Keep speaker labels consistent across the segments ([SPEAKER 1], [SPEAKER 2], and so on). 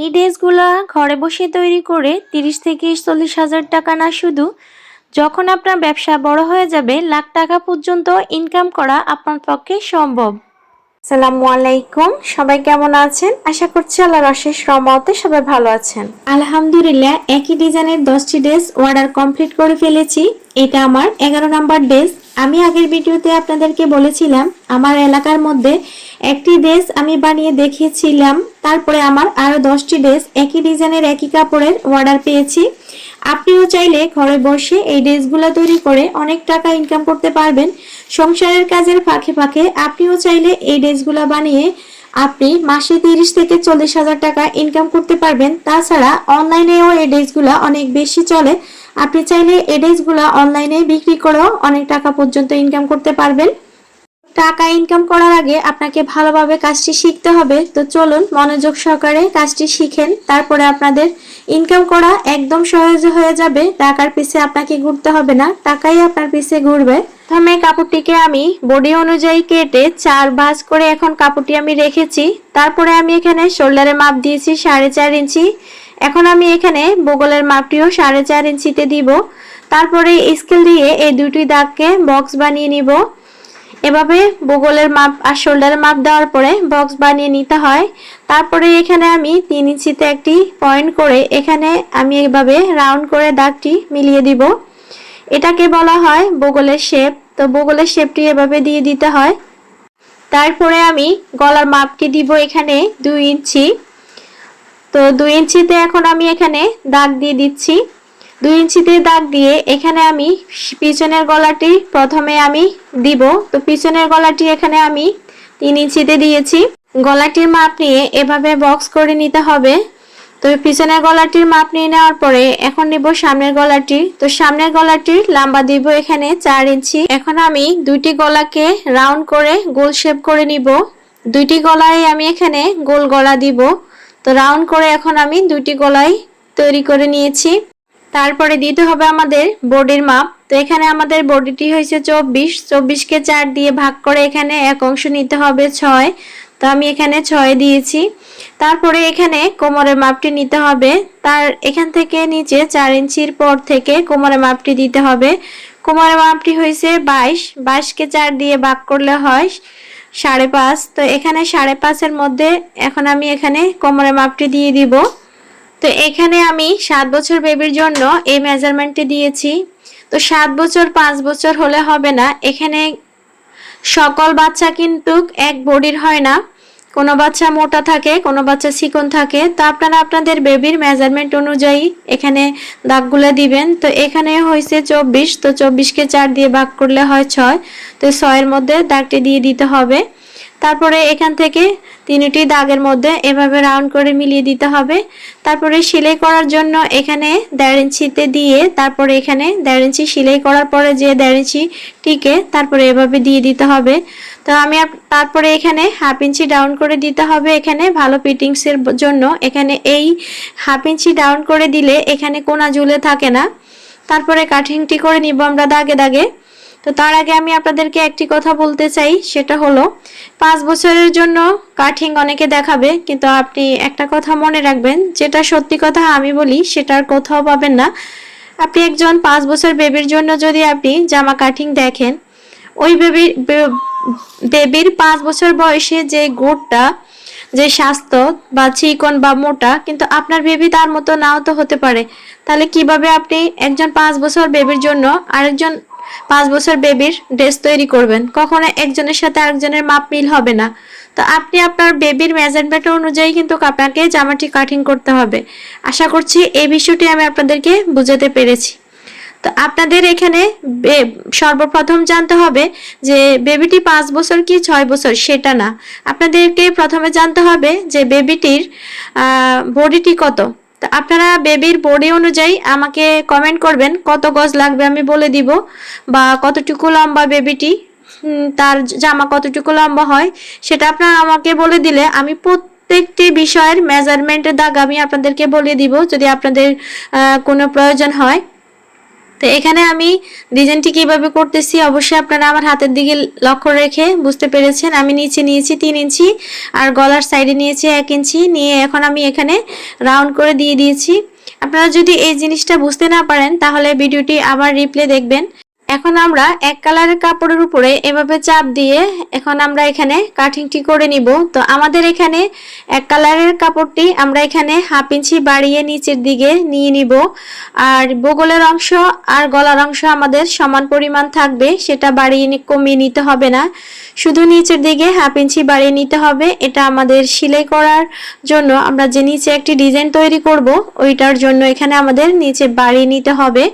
[SPEAKER 1] এই ড্রেসগুলো ঘরে বসে তৈরি করে তিরিশ থেকে চল্লিশ হাজার টাকা না শুধু যখন আপনার ব্যবসা বড় হয়ে যাবে লাখ টাকা পর্যন্ত ইনকাম করা আপনার পক্ষে সম্ভব। সালামু আলাইকুম সবাই কেমন আছেন? আশা করছি আল্লাহর অশেষ রহমতে সবাই ভালো আছেন। আলহামদুলিল্লাহ একই ডিজাইনের দশটি ড্রেস অর্ডার কমপ্লিট করে ফেলেছি। এটা আমার এগারো নাম্বার ড্রেস আমি আগের ভিডিওতে আপনাদেরকে বলেছিলাম, আমার এলাকার মধ্যে একটি ড্রেস আমি বানিয়ে দেখিয়েছিলাম। তারপরে আমার আরও দশটি ড্রেস একই ডিজাইনের একই কাপড়ের অর্ডার পেয়েছি। আপনিও চাইলে ঘরে বসে এই ড্রেসগুলো তৈরি করে অনেক টাকা ইনকাম করতে পারবেন। সংসারের কাজের ফাঁকে ফাঁকে আপনিও চাইলে এই ড্রেসগুলো বানিয়ে আপনি মাসে তিরিশ থেকে চল্লিশ হাজার টাকা ইনকাম করতে পারবেন। তাছাড়া অনলাইনেও এই ড্রেসগুলো অনেক বেশি চলে। আপনি চাইলে এই ড্রেসগুলো অনলাইনে বিক্রি করেও অনেক টাকা পর্যন্ত ইনকাম করতে পারবেন। টাকা ইনকাম করার আগে আপনাকে ভালোভাবে কাজটি শিখতে হবে। তো চলুন মনোযোগ সহকারে কাজটি শিখেন। তারপরে আপনাদের ইনকাম করা একদম সহজ হয়ে যাবে। টাকার পিছে আপনাকে ঘুরতে হবে না। টাকাই আপনার পিছে ঘুরবে। প্রথমে কাপড়টিকে আমি বডি অনুযায়ী কেটে চার ভাঁজ করে এখন কাপড়টি আমি রেখেছি। তারপরে আমি এখানে শোল্ডারে মাপ দিয়েছি সাড়ে চার ইঞ্চি। এখন আমি এখানে বগলের মাপটিও সাড়ে চার ইঞ্চিতে দিব। তারপরে স্কেল দিয়ে এই দুটি দাগকে বক্স বানিয়ে নিব। এভাবে বগলের মাপ আর শোল্ডারের মাপ দেওয়ার পরে বক্স বানিয়ে নিতে হয়। তারপরে এখানে আমি তিন ইঞ্চিতে একটি পয়েন্ট করে এখানে আমি এভাবে রাউন্ড করে দাগটি মিলিয়ে দিব। এটাকে বলা হয় বগলের শেপ তো বগলের শেপটি এভাবে দিয়ে দিতে হয়। তারপরে আমি গলার মাপটি দিব এখানে দুই ইঞ্চি। তো দুই ইঞ্চিতে এখন আমি এখানে দাগ দিয়ে দিচ্ছি। দুই ইঞ্চিতে দাগ দিয়ে এখানে আমি পিছনের গলাটি প্রথমে আমি দিব। তো পিছনের গলাটি এখানে আমি তিন ইঞ্চিতে দিয়েছি। গলাটির মাপ নিয়ে এভাবে বক্স করে নিতে হবে। তো পিছনের গলাটির মাপ নিয়ে নেওয়ার পরে এখন নিব সামনের গলাটি। তো সামনের গলাটির লম্বা দিব এখানে চার ইঞ্চি। এখন আমি দুইটি গলাকে রাউন্ড করে গোল শেপ করে নিব। দুইটি গলায় আমি এখানে গোল গলা দিব। তো রাউন্ড করে এখন আমি দুইটি গলায় তৈরি করে নিয়েছি। তারপরে দিতে হবে আমাদের বডির মাপ। তো এখানে আমাদের বডিটি হয়েছে চব্বিশ। চব্বিশকে চার দিয়ে ভাগ করে এখানে এক অংশ নিতে হবে ছয়। তো আমি এখানে ছয় দিয়েছি। তারপরে এখানে কোমরের মাপটি নিতে হবে। তার এখান থেকে নিচে চার ইঞ্চির পর থেকে কোমরের মাপটি দিতে হবে। কোমরের মাপটি হয়েছে বাইশ। বাইশকে চার দিয়ে ভাগ করলে হয় সাড়ে পাঁচ। তো এখানে সাড়ে পাঁচের মধ্যে এখন আমি এখানে কোমরের মাপটি দিয়ে দিব। তো এখানে আমি সাত বছর বেবির জন্য এই মেজারমেন্টটি দিয়েছি। তো সাত বছর, পাঁচ বছর হলে হবে না। এখানে সকল বাচ্চা কিন্তু এক বডির হয় না। কোনো বাচ্চা মোটা থাকে, কোনো বাচ্চা চিকন থাকে। তো আপনারা আপনাদের বেবির মেজারমেন্ট অনুযায়ী এখানে দাগগুলো দিবেন। তো এখানে হয়েছে চব্বিশ। তো চব্বিশকে চার দিয়ে ভাগ করলে হয় ছয়। তো ছয়ের মধ্যে দাগটি দিয়ে দিতে হবে। তারপরে এখান থেকে তিনটি দাগের মধ্যে এভাবে রাউন্ড করে মিলিয়ে দিতে হবে। তারপরে সেলাই করার জন্য এখানে দেড় ইঞ্চিতে দিয়ে তারপরে এখানে দেড় ইঞ্চি সেলাই করার পরে যে দেড় ইঞ্চি টিকে তারপরে এভাবে দিয়ে দিতে হবে। তো আমি তারপরে এখানে হাফ ইঞ্চি ডাউন করে দিতে হবে এখানে ভালো ফিটিংসের জন্য। এখানে এই হাফ ইঞ্চি ডাউন করে দিলে এখানে কোনা ঝুলে থাকে না। তারপরে কাটিংটি করে নিব আমরা দাগে দাগে। তো তার আগে আমি আপনাদেরকে একটি কথা বলতে চাই, সেটা হলো, পাঁচ বছরের জন্য কাঠিং অনেকে দেখাবে, কিন্তু আপনি একটা কথা মনে রাখবেন, যেটা সত্যি কথা আমি বলি সেটার কোথাও পাবেন না। আপনি একজন পাঁচ বছর বেবির জন্য যদি আপনি জামা কাটিং দেখেন, ওই বেবির বেবির পাঁচ বছর বয়সে যে গোটটা, যে স্বাস্থ্য বা চিকন বা মোটা, কিন্তু আপনার বেবি তার মতো নাও তো হতে পারে। তাহলে কীভাবে আপনি একজন পাঁচ বছর বেবির জন্য আরেকজন পাঁচ বছর বেবির ড্রেস তৈরি করবেন। কখনো একজনের সাথে আরেকজনের মাপ মিল হবে না। তো আপনি আপনার বেবির মেজারমেন্ট অনুযায়ী কিন্তু আপনাকে জামাটি কাটিং করতে হবে। আশা করছি এই বিষয়টি আমি আপনাদেরকে বুঝাতে পেরেছি। তো আপনাদের এখানে সর্বপ্রথম জানতে হবে যে বেবিটি পাঁচ বছর কি ছয় বছর সেটা না। আপনাদেরকে প্রথমে জানতে হবে যে বেবিটির বডিটি কত। তো আপনারা বেবির বডি অনুযায়ী আমাকে কমেন্ট করবেন কত গজ লাগবে আমি বলে দিব বা কতটুকু লম্বা বেবিটি তার জামা কতটুকু লম্বা হয় সেটা আপনারা আমাকে বলে দিলে আমি প্রত্যেকটি বিষয়ের মেজারমেন্টের দাগ আমি আপনাদেরকে বলে দিব যদি আপনাদের কোনো প্রয়োজন হয়। তো এখানে আমি ডিজাইনটি কীভাবে করতেছি, অবশ্যই আপনারা আমার হাতের দিকে লক্ষ্য রেখে বুঝতে পেরেছেন। আমি নিচে নিয়েছি তিন ইঞ্চি আর গলার সাইডে নিয়েছি এক ইঞ্চি। নিয়ে এখন আমি এখানে রাউন্ড করে দিয়ে দিয়েছি। আপনারা যদি এই জিনিসটা বুঝতে না পারেন, তাহলে ভিডিওটি আবার রিপ্লে দেখবেন। এখন আমরা এক কালারের কাপড়ের উপরে এভাবে চাপ দিয়ে এখন আমরা এখানে কাটিংটি করে নিব। তো আমাদের এখানে এক কালারের কাপড়টি আমরা এখানে হাফ ইঞ্চি বাড়িয়ে নিচের দিকে নিয়ে নিব। আর বগলের অংশ আর গলার অংশ আমাদের সমান পরিমাণ থাকবে, সেটা বাড়িয়ে কমিয়ে নিতে হবে না। শুধু নিচের দিকে হাফ ইঞ্চি বাড়িয়ে নিতে হবে, এটা আমাদের সেলাই করার জন্য আমরা যে নিচে একটি ডিজাইন তৈরি করব, ওইটার জন্য এখানে আমাদের নিচে বাড়িয়ে নিতে হবে।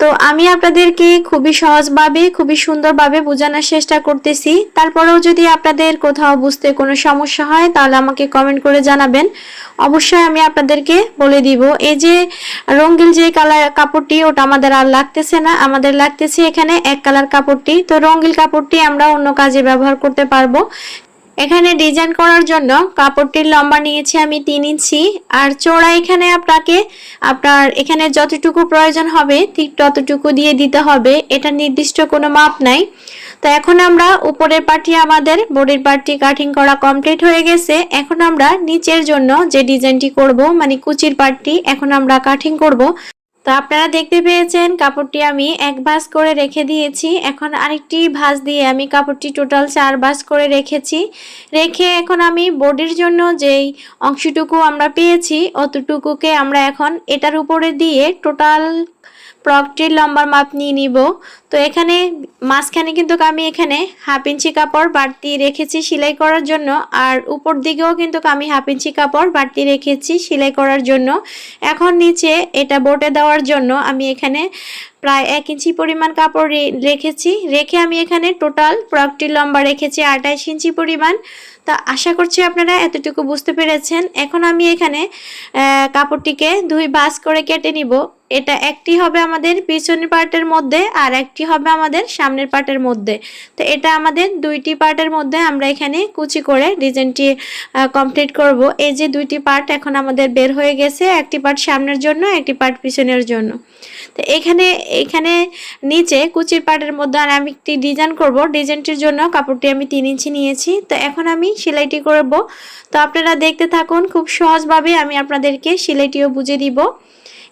[SPEAKER 1] তো আমি আপনাদেরকে খুবই সহজভাবে, খুবই সুন্দরভাবে বোঝানোর চেষ্টা করতেছি। তারপরেও যদি আপনাদের কোথাও বুঝতে কোনো সমস্যা হয়, তাহলে আমাকে কমেন্ট করে জানাবেন। অবশ্যই আমি আপনাদেরকে বলে দিব। এই যে রঙ্গিল যে কালার কাপড়টি, ওটা আমাদের আর লাগতেছে না। আমাদের লাগতেছে এখানে এক কালার কাপড়টি। তো রঙ্গিল কাপড়টি আমরা অন্য কাজে ব্যবহার করতে পারব। এখানে ডিজাইন করার জন্য কাপড়টির লম্বা নিয়েছি আমি তিন ইঞ্চি, আর চওড়া এখানে আপনাকে, আপনার এখানে যতটুকু প্রয়োজন হবে ঠিক ততটুকু দিয়ে দিতে হবে, এটা নির্দিষ্ট কোনো মাপ নাই। তো এখন আমরা উপরের পার্টি আমাদের, বডির পার্টি কাটিং করা কমপ্লিট হয়ে গেছে। এখন আমরা নিচের জন্য যে ডিজাইনটি করব মানে কুচির পার্টি এখন আমরা কাটিং করব। তো আপনারা দেখতে পেয়েছেন, কাপড়টি আমি এক ভাঁজ করে রেখে দিয়েছি। এখন আরেকটি ভাঁজ দিয়ে আমি কাপড়টি টোটাল চার ভাঁজ করে রেখেছি। রেখে এখন আমি বডির জন্য যেই অংশটুকু আমরা পেয়েছি, অতটুকুকে আমরা এখন এটার উপরে দিয়ে টোটাল ফ্রকটির লম্বার মাপ নিয়ে নিব। তো এখানে মাঝখানে কিন্তু আমি এখানে হাফ ইঞ্চি কাপড় বাড়তি রেখেছি সেলাই করার জন্য, আর উপর দিকেও কিন্তু আমি হাফ ইঞ্চি কাপড় বাড়তি রেখেছি সেলাই করার জন্য। এখন নিচে এটা বোটে দেওয়ার জন্য আমি এখানে প্রায় এক ইঞ্চি পরিমাণ কাপড় রেখেছি। রেখে আমি এখানে টোটাল ফ্রকটির লম্বা রেখেছি আঠাইশ ইঞ্চি পরিমাণ। তা আশা করছি আপনারা এতটুকু বুঝতে পেরেছেন। এখন আমি এখানে কাপড়টিকে দুই বাস করে কেটে নিব। এটা একটি হবে আমাদের পিছনের পার্টের মধ্যে আর একটি হবে আমাদের সামনের পার্টের মধ্যে। তো এটা আমাদের দুইটি পার্টের মধ্যে আমরা এখানে কুচি করে ডিজাইনটি কমপ্লিট করব। এই যে দুইটি পার্ট এখন আমাদের বের হয়ে গেছে, একটি পার্ট সামনের জন্য, একটি পার্ট পিছনের জন্য। তো এখানে এখানে নিচে কুচির পার্টের মধ্যে আর আমি একটি ডিজাইন করব। ডিজাইনটির জন্য কাপড়টি আমি তিন ইঞ্চি নিয়েছি। তো এখন আমি সেলাইটি করব। তো আপনারা দেখতে থাকুন, খুব সহজভাবে আমি আপনাদেরকে সেলাইটিও বুঝে দিব।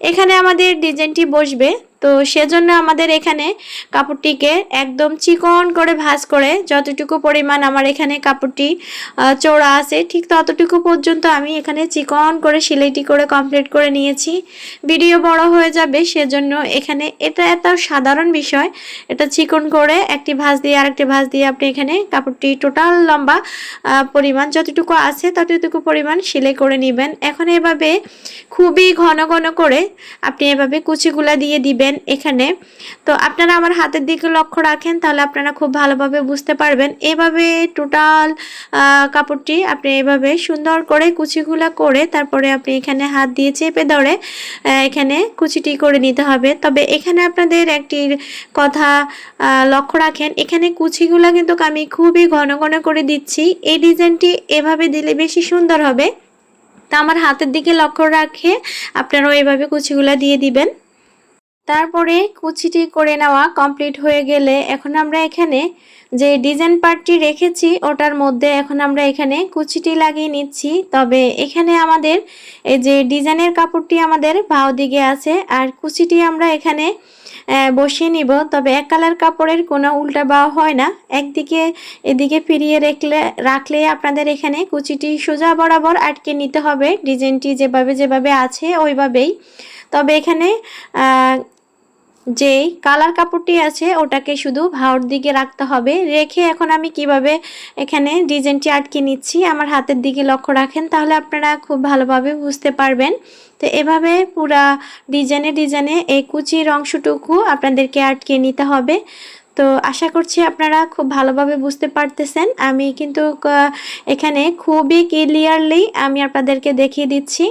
[SPEAKER 1] এখানে আমাদের ডিজাইনটি বসবে। তো সেজন্য আমাদের এখানে কাপড়টিকে একদম চিকন করে ভাঁজ করে যতটুকু পরিমাণ আমার এখানে কাপড়টি চওড়া আছে, ঠিক ততটুকু পর্যন্ত আমি এখানে চিকন করে সেলাইটি করে কমপ্লিট করে নিয়েছি। ভিডিও বড় হয়ে যাবে, সেজন্য এখানে এটা এত সাধারণ বিষয়, এটা চিকন করে একটি ভাঁজ দিয়ে আরেকটি ভাঁজ দিয়ে আপনি এখানে কাপড়টি টোটাল লম্বা পরিমাণ যতটুকু আছে ততটুকু পরিমাণ সেলাই করে নেবেন। এখন এভাবে খুবই ঘন ঘন করে আপনি এভাবে কুচিগুলা দিয়ে দিবেন। এখানে। তো আপনারা আমার হাতের দিকে লক্ষ্য রাখেন, তাহলে আপনারা খুব ভালোভাবে বুঝতে পারবেন। এভাবে টোটাল কাপড়টি আপনি এভাবে সুন্দর করে কুচিগুলা করে তারপরে আপনি এখানে হাত দিয়ে চেপে ধরে এখানে কুচিটি করে নিতে হবে। তবে এখানে আপনাদের একটি কথা লক্ষ্য রাখেন, এখানে কুচিগুলা কিন্তু আমি খুবই ঘন ঘন করে দিচ্ছি। এই ডিজাইনটি এভাবে দিলে বেশি সুন্দর হবে। তা আমার হাতের দিকে লক্ষ্য রাখে, আপনারাও এভাবে কুচিগুলা দিয়ে দিবেন। তারপরে কুচিটি করে নেওয়া কমপ্লিট হয়ে গেলে এখন আমরা এখানে যে ডিজাইন পার্টটি রেখেছি, ওটার মধ্যে এখন আমরা এখানে কুচিটি লাগিয়ে নিচ্ছি। তবে এখানে আমাদের এই যে ডিজাইনের কাপড়টি আমাদের বাও দিকে আছে, আর কুচিটি আমরা এখানে বসিয়ে নিব। তবে এক কালার কাপড়ের কোনো উল্টা বাও হয় না। একদিকে, এদিকে ফিরিয়ে রাখলে রাখলে আপনাদের এখানে কুচিটি সোজা বরাবর আটকে নিতে হবে। ডিজাইনটি যেভাবে যেভাবে আছে, ওইভাবেই। তবে এখানে আহ, যে কালার কাপড়টি আছে ওটাকে শুধু ভাওর দিকে রাখতে হবে। রেখে এখন আমি কীভাবে এখানে ডিজাইনটি আটকে নিচ্ছি আমার হাতের দিকে লক্ষ্য রাখেন তাহলে আপনারা খুব ভালোভাবে বুঝতে পারবেন। তো এভাবে পুরা ডিজাইনে ডিজাইনে এই কুচির অংশটুকু আপনাদেরকে আটকে নিতে হবে। তো আশা করছি আপনারা খুব ভালোভাবে বুঝতে পারতেছেন। আমি কিন্তু এখানে খুবই ক্লিয়ারলি আমি আপনাদেরকে দেখিয়ে দিচ্ছি।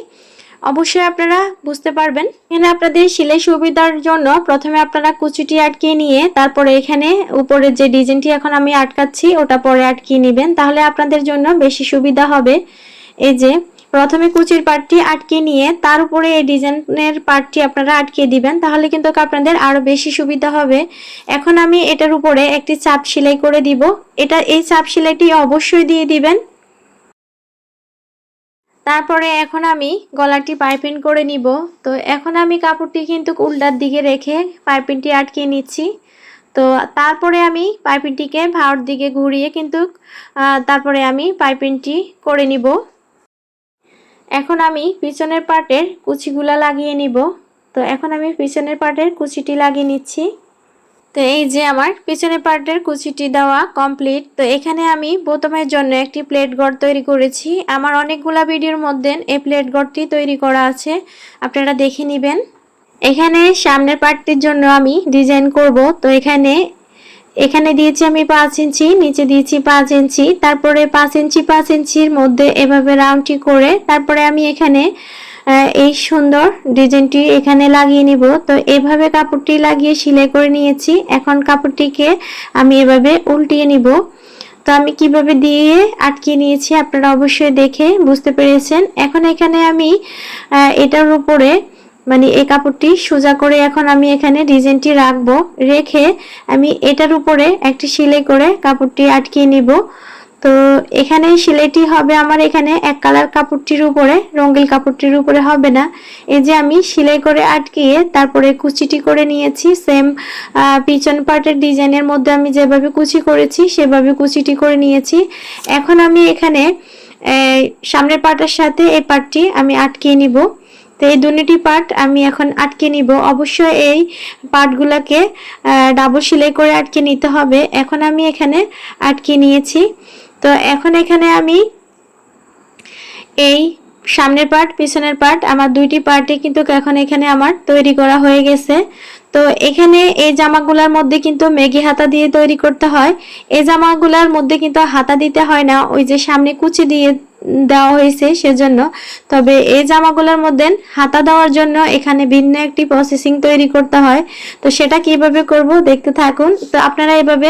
[SPEAKER 1] অবশ্যই আপনারা বুঝতে পারবেন। এখানে আপনাদের সেলাই সুবিধার জন্য প্রথমে আপনারা কুচিটি আটকিয়ে নিয়ে, তারপরে এখানে উপরে যে ডিজাইনটি এখন আমি আটকাচ্ছি, ওটা পরে আটকিয়ে নেবেন। তাহলে আপনাদের জন্য বেশি সুবিধা হবে। এই যে, প্রথমে কুচির পাটটি আটকে নিয়ে, তার উপরে এই ডিজাইনের পাটটি আপনারা আটকে দিবেন, তাহলে কিন্তু আপনাদের আরও বেশি সুবিধা হবে। এখন আমি এটার উপরে একটি চাপ সেলাই করে দিব। এটা, এই চাপ সেলাইটি অবশ্যই দিয়ে দিবেন। তারপরে এখন আমি গলাটি পাইপিং করে নিব। তো এখন আমি কাপড়টি কিন্তু উল্টার দিকে রেখে পাইপিংটি আটকে নিচ্ছি। তো তারপরে আমি পাইপিংটিকে ভাওয়ার দিকে ঘুরিয়ে কিন্তু তারপরে আমি পাইপিংটি করে নিব। এখন আমি পিছনের পার্টের কুচিগুলা লাগিয়ে নিব। তো এখন আমি পিছনের পার্টের কুচিটি লাগিয়ে নিচ্ছি। তো এই যে আমার পিছনের পার্টের কুচিটি দেওয়া কমপ্লিট তো এখানে আমি বোতমের জন্য একটি প্লেট গড় তৈরি করেছি। আমার অনেকগুলা ভিডিওর মধ্যে এই প্লেট গড়টি তৈরি করা আছে। আপনারা দেখে নেবেন। এখানে সামনের পার্টটির জন্য আমি ডিজাইন করব। তো এখানে এখানে দিয়েছি আমি পাঁচ ইঞ্চি, নিচে দিয়েছি পাঁচ ইঞ্চি, তারপরে পাঁচ ইঞ্চি, পাঁচ ইঞ্চির মধ্যে এভাবে রাউন্ডটি করে, তারপরে আমি এখানে এই সুন্দর ডিজাইনটি এখানে লাগিয়ে নিব। তো এভাবে কাপড়টি লাগিয়ে সেলাই করে নিয়েছি। এখন কাপড়টিকে আমি এভাবে উল্টিয়ে নিব। তো আমি কীভাবে দিয়ে আটকে নিয়েছি আপনারা অবশ্যই দেখে বুঝতে পেরেছেন। এখন এখানে আমি এটার উপরে মানে এই কাপড়টি সোজা করে এখন আমি এখানে ডিজাইনটি রাখব। রেখে আমি এটার উপরে একটি সেলাই করে কাপড়টি আটকিয়ে নিব। তো এখানে সেলাইটি হবে আমার এখানে এক কালার কাপড়টির উপরে রঙ্গিল কাপড়টির উপরে হবে না। এই যে আমি সেলাই করে আটকিয়ে তারপরে কুচিটি করে নিয়েছি সেম পিছন পার্টের ডিজাইনের মধ্যে আমি যেভাবে কুচি করেছি সেভাবে কুচিটি করে নিয়েছি। এখন আমি এখানে সামনের পার্টের সাথে এই পার্টটি আমি আটকিয়ে নিব। তো এই দুটি পার্ট আমি এখন আটকে নিব। অবশ্যই এই পার্টগুলোকে ডাবল সেলাই করে আটকে নিতে হবে। এখন আমি এখানে আটকে নিয়েছি। তো এখন এখানে আমি এই সামনের পার্ট পিছনের পার্ট আমার দুইটি পার্টে কিন্তু এখন এখানে আমার তৈরি করা হয়ে গেছে। তো এখানে এই জামাগুলার মধ্যে কিন্তু ম্যাগি হাতা দিয়ে তৈরি করতে হয়। এই জামাগুলার মধ্যে কিন্তু হাতা দিতে হয় না, ওই যে সামনে কুচি দিয়ে দেওয়া হয়েছে সেজন্য। তবে এই জামাগুলোর মধ্যে হাতা দেওয়ার জন্য এখানে ভিন্ন একটি প্রসেসিং তৈরি করতে হয়। তো সেটা কীভাবে করব দেখতে থাকুন। তো আপনারা এভাবে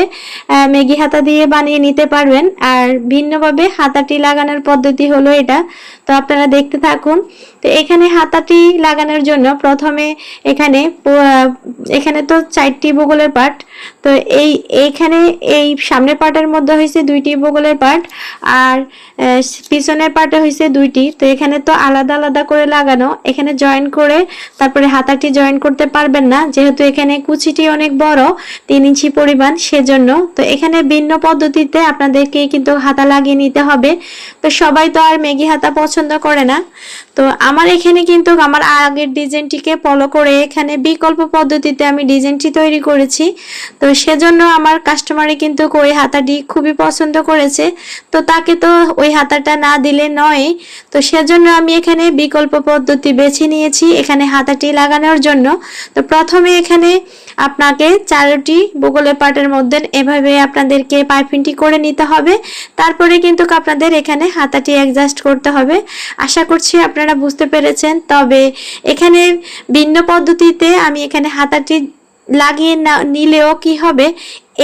[SPEAKER 1] ম্যাগি হাতা দিয়ে বানিয়ে নিতে পারবেন। আর ভিন্নভাবে হাতাটি লাগানোর পদ্ধতি হলো এটা। তো আপনারা দেখতে থাকুন। তো এখানে হাতাটি লাগানোর জন্য প্রথমে এখানে এখানে তো চারটি বগলের পার্ট। তো এই, এইখানে এই সামনের পার্টের মধ্যে হয়েছে দুইটি বগলের পার্ট। আর পিছনের পার্টে হয়েছে দুইটি, তো এখানে তো আলাদা আলাদা করে লাগানো। এখানে জয়েন করে তারপরে হাতাটি জয়েন করতে পারবেন না, যেহেতু এখানে কুচিটি অনেক বড়, তিন ইঞ্চি পরিমাণ, সেজন্য। তো এখানে ভিন্ন পদ্ধতিতে আপনাদেরকে কিন্তু হাতা লাগিয়ে নিতে হবে। তো সবাই তো আর ম্যাগি হাতা পছন্দ করে না। তো আমার এখানে কিন্তু আমার আগের ডিজাইনটিকে ফলো করে এখানে বিকল্প পদ্ধতিতে আমি ডিজাইনটি তৈরি করেছি। তো সেজন্য আমার কাস্টমারে কিন্তু ওই হাতাটি খুবই পছন্দ করেছে। তো তাকে তো ওই হাতাটা না দিলে নয়। তো সেজন্য আমি এখানে বিকল্প পদ্ধতি বেছে নিয়েছি এখানে হাতাটি লাগানোর জন্য। তো প্রথমে এখানে আপনাকে চারটি বগলের পাটের মধ্যে এভাবে আপনাদেরকে পাইপিংটি করে নিতে হবে। তারপরে কিন্তু আপনাদের এখানে হাতাটি অ্যাডজাস্ট করতে হবে। আশা করছি আপনারা বুঝতে পেরেছেন। তবে এখানে ভিন্ন পদ্ধতিতে আমি এখানে হাতাটি লাগিয়ে নিলেও কি হবে?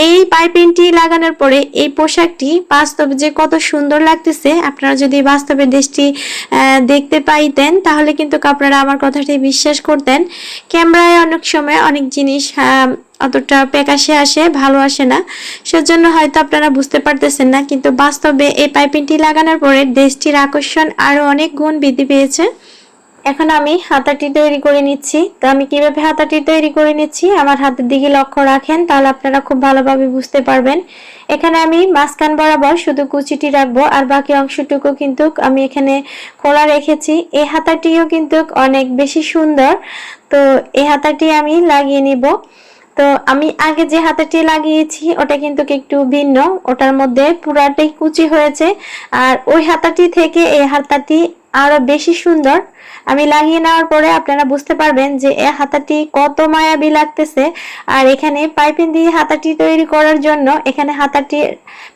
[SPEAKER 1] এই পাইপিংটি লাগানোর পরে এই পোশাকটি বাস্তবে যে কত সুন্দর লাগতেছে, আপনারা যদি বাস্তবে দেশটি দেখতে পাইতেন, তাহলে কিন্তু আপনারা আমার কথাটি বিশ্বাস করতেন। ক্যামেরায় অনেক সময় অনেক জিনিস অতটা প্যাকাশে আসে, ভালো আসে না। সেজন্য হয়তো আপনারা বুঝতে পারতেছেন না, কিন্তু বাস্তবে এই পাইপিংটি লাগানোর পরে দেশটির আকর্ষণ আরও অনেক গুণ বৃদ্ধি পেয়েছে। এখন আমি হাতাটি তৈরি করে নিচ্ছি। তো আমি কীভাবে হাতাটি তৈরি করে নিচ্ছি? আমার হাতের দিকে লক্ষ্য রাখেন, তাহলে আপনারা খুব ভালোভাবে বুঝতে পারবেন। এখানে আমি মাঝখান বরাবর শুধু কুচিটি রাখব, আর বাকি অংশটুকু কিন্তু আমি এখানে খোলা রেখেছি। এই হাতাটিও কিন্তু অনেক বেশি সুন্দর। তো এই হাতাটি আমি লাগিয়ে নিব। তো আমি আগে যে হাতাটি লাগিয়েছি, ওটা কিন্তু একটু ভিন্ন। ওটার মধ্যে পুরাটাই কুচি হয়েছে। আর ওই হাতাটি থেকে এই হাতাটি আরও বেশি সুন্দর। আমি লাগিয়ে নেওয়ার পরে আপনারা বুঝতে পারবেন যে এ হাতাটি কত মায়াবি লাগতেছে। আর এখানে পাইপিং দিয়ে হাতাটি তৈরি করার জন্য এখানে হাতাটি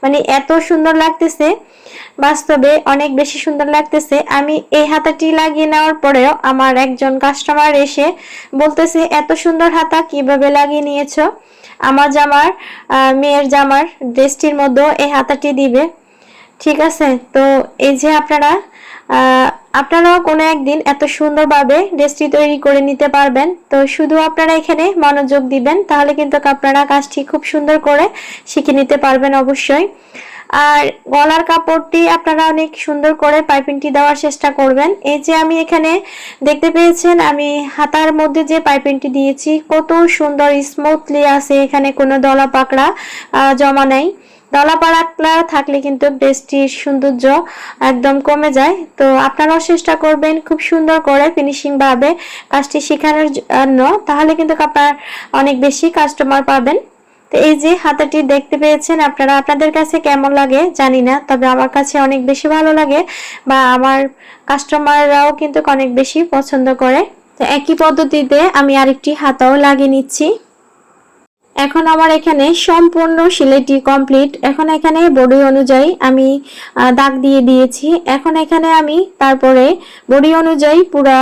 [SPEAKER 1] মানে এত সুন্দর লাগতেছে। বাস্তবে অনেক বেশি সুন্দর লাগতেছে। আমি এই হাতাটি লাগিয়ে নেওয়ার পরেও আমার একজন কাস্টমার এসে বলতেছে, এত সুন্দর হাতা, কীভাবে লাগিয়ে নিয়েছ? আমার জামার মেয়ের জামার ড্রেসটির মধ্যেও এই হাতাটি দিবে। ঠিক আছে? তো এই যে আপনারা আপনারাও কোনো একদিন এত সুন্দরভাবে ড্রেসটি তৈরি করে নিতে পারবেন। তো শুধু আপনারা এখানে মনোযোগ দিবেন, তাহলে কিন্তু আপনারা কাজটি খুব সুন্দর করে শিখে নিতে পারবেন অবশ্যই। আর গলার কাপড়টি আপনারা অনেক সুন্দর করে পাইপিংটি দেওয়ার চেষ্টা করবেন। এই যে আমি এখানে দেখতে পেয়েছেন, আমি হাতার মধ্যে যে পাইপিংটি দিয়েছি, কত সুন্দর স্মুথলি আছে, এখানে কোনো দলা পাকড়া জমা নেই। দলা পাকড়া থাকলে কিন্তু ড্রেসটির সৌন্দর্য একদম কমে যায়। তো আপনারাও চেষ্টা করবেন খুব সুন্দর করে ফিনিশিং ভাবে কাজটি শেখানোর জন্য। তাহলে কিন্তু আপনার অনেক বেশি কাস্টমার পাবেন। তো এই যে হাতাটি দেখতে পেয়েছেন আপনারা, আপনাদের কাছে কেমন লাগে জানি না, তবে আমার কাছে অনেক বেশি ভালো লাগে বা আমার কাস্টমাররাও কিন্তু অনেক বেশি পছন্দ করে। তো একই পদ্ধতিতে আমি আরেকটি হাতাও লাগিয়ে নিচ্ছি। এখন আমার এখানে সম্পূর্ণ সেলাইটি কমপ্লিট এখন এখানে বডি অনুযায়ী আমি দাগ দিয়ে দিয়েছি। এখন এখানে আমি তারপরে বডি অনুযায়ী পুরা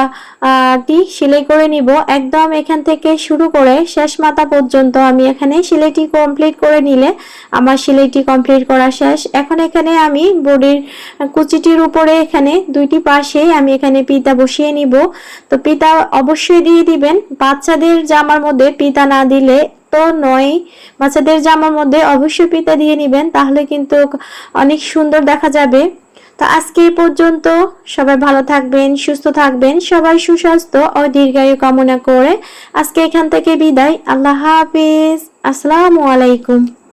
[SPEAKER 1] টি সেলাই করে নিব। একদম এখান থেকে শুরু করে শেষ মাথা পর্যন্ত আমি এখানে সেলাইটি কমপ্লিট করে নিলে আমার সেলাইটি কমপ্লিট করা শেষ। এখন এখানে আমি বডির কুচিটির উপরে এখানে দুইটি পাশে আমি এখানে পিতা বসিয়ে নিব। তো পিতা অবশ্যই দিয়ে দিবেন। বাচ্চাদের জামার মধ্যে পিতা না দিলে তো নয়। বাচ্চাদের জামার মধ্যে অবশ্যই পিতা দিয়ে নেবেন, তাহলে কিন্তু অনেক সুন্দর দেখা যাবে। তো আজকে এই পর্যন্ত সবাই ভালো থাকবেন, সুস্থ থাকবেন, সবাই সুস্বাস্থ্য ও দীর্ঘায়ু কামনা করে আজকে এখান থেকে বিদায়। আল্লাহ হাফিজ। আসসালামু আলাইকুম।